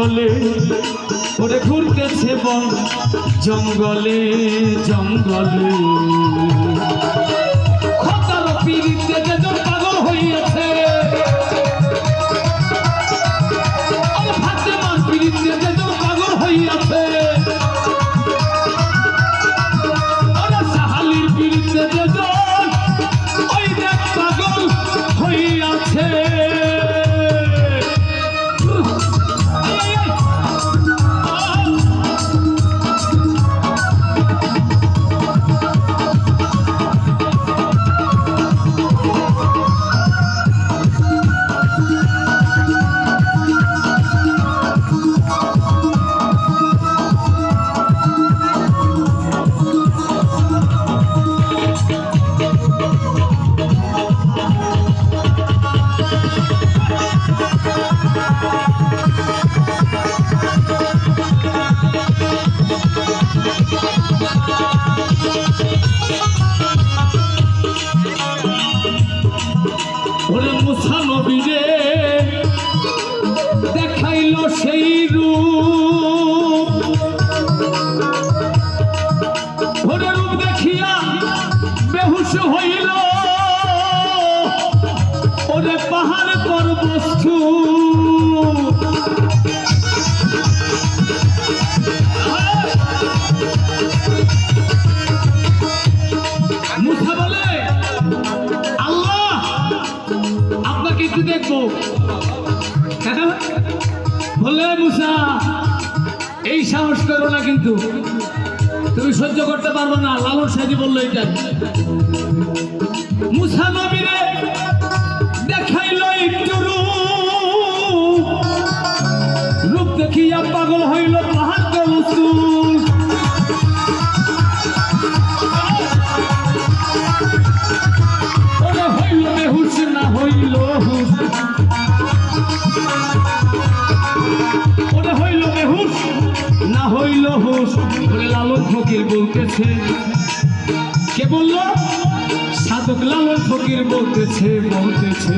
জঙ্গলে ওরে ঘুরতেছে বন। জঙ্গলে জঙ্গলে। নবীরে দেখাইল সেই রূপ। ওরে রূপ দেখিয়া বেহুশ হইল। ওরে পাহাড় পর হ্যাঁ? বলে মুসা, এই সাহস করো না কিন্তু তুমি সহ্য করতে পারবে না, লালন সাজি বলল এটা মুসা নবীরে ওরে লালন ফকির বলতেছে। কে বলল? সাধক লালন ফকির বলতেছে বলতেছে।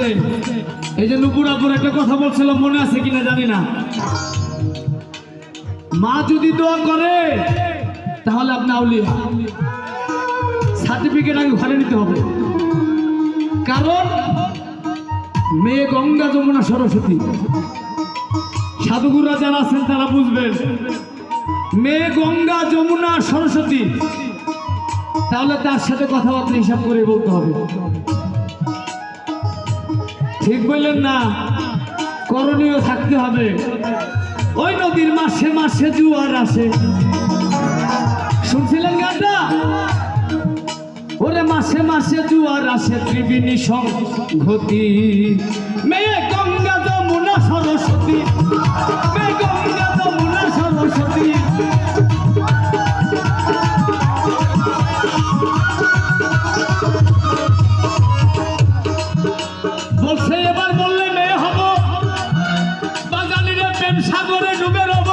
আজকে এই যে নুপুরাপুর একটা কথা বলছিলাম মনে আছে কিনা জানি না। মা যদি দোয়া করে, তাহলে আপনি আউলিয়া সার্টিফিকেট আগে ঘরে নিতে হবে। কারণ মেয়ে গঙ্গা যমুনা সরস্বতী। সাধুগুরা যারা আছেন, তারা বুঝবেন, মেয়ে গঙ্গা যমুনা সরস্বতী, তাহলে তার সাথে কথাবার্তা হিসাব করে বলতে হবে। ঠিক বললেন না? করণীয় থাকতে হবে। ওই নদীর মাসে মাসে জুয়ার আসে। শুনছিলেন গানটা? ওরে মাসে মাসে জুয়ার আসে, ত্রিবেণী সংঘতি। মেয়ে গঙ্গা যমুনা সরস্বতী। বলছে এবার বললে, মেয়ে হব। বাঙালিরা প্রেম সাগরে ডুবে রব।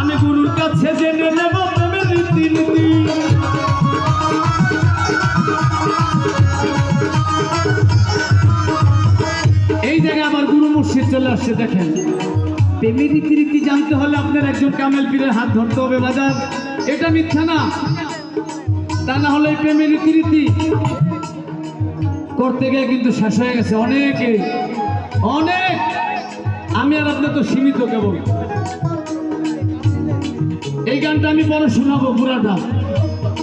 আমি গুরুর কাছে জেনে নেব প্রেমের রীতি নীতি এই জায়গায় আবার গুরু মুর্শিদ চলে আসছে, দেখেন। প্রেমের রীতি রীতি জানতে হলে আপনার একজন কামেল পীরের হাত ধরতে হবে বাজার এটা মিথ্যা না। তা না হলে প্রেমের রীতি রীতি করতে গিয়ে কিন্তু শেষ হয়ে গেছে। অনেকে, অনেক। আমি আর আপনার তো সীমিত কেবল। এই গানটা আমি পরে শোনাবো পুরাটা।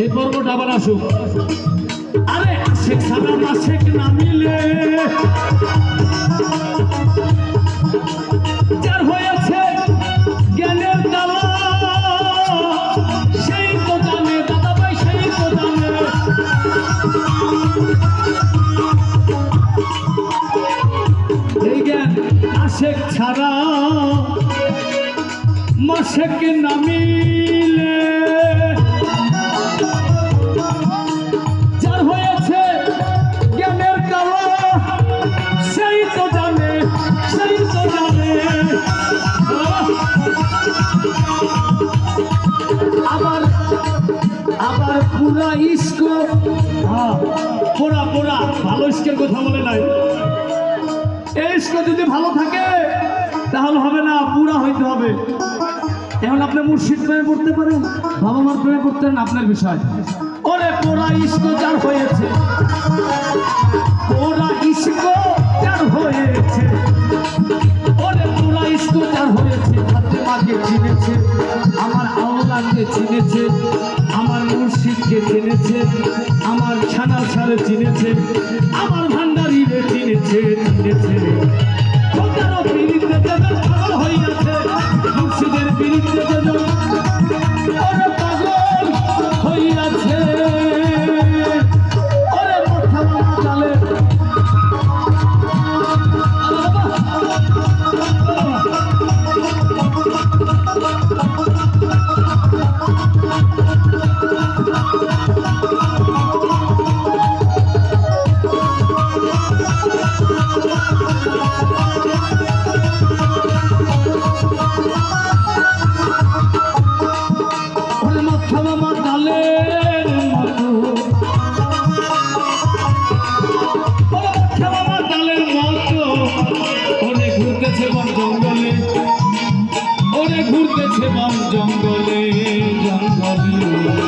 এই পর্বটা আবার আসুক। আরে আশেখ সারা মাসেক না মিলে। আশেক ছাড়া মাসেক নামিলে যার হয়েছে জ্ঞানের কালা, সেই তো জানে, সেই তো জানে। আবার আবার পুরা ইস্ক। হ্যাঁ পোড়া পোড়া, ভালো ইস্কের কথা বলে নাই। এই ইস্ক যদি ভালো থাকে, তাহলে হবে না, পুরা হইতে হবে। এখন আপনি মুর্শিদ প্রেমে পড়তে পারেন বাবা মার প্রেমে পড়তে আপনার বিষয়। ওরে পোড়া ইস্ক যার হয়েছে। পোড়া ইস্ক যার হয়েছে। ওরে পোড়া ইস্ক যার হয়েছে। হাতে মাকে চিনেছে, আমার আওলাদকে চিনেছে, আমার মুর্শিদকে চিনেছে। ঘুরতেছে বন জঙ্গলে ওরে ঘুরতেছে বন জঙ্গলে। জঙ্গলে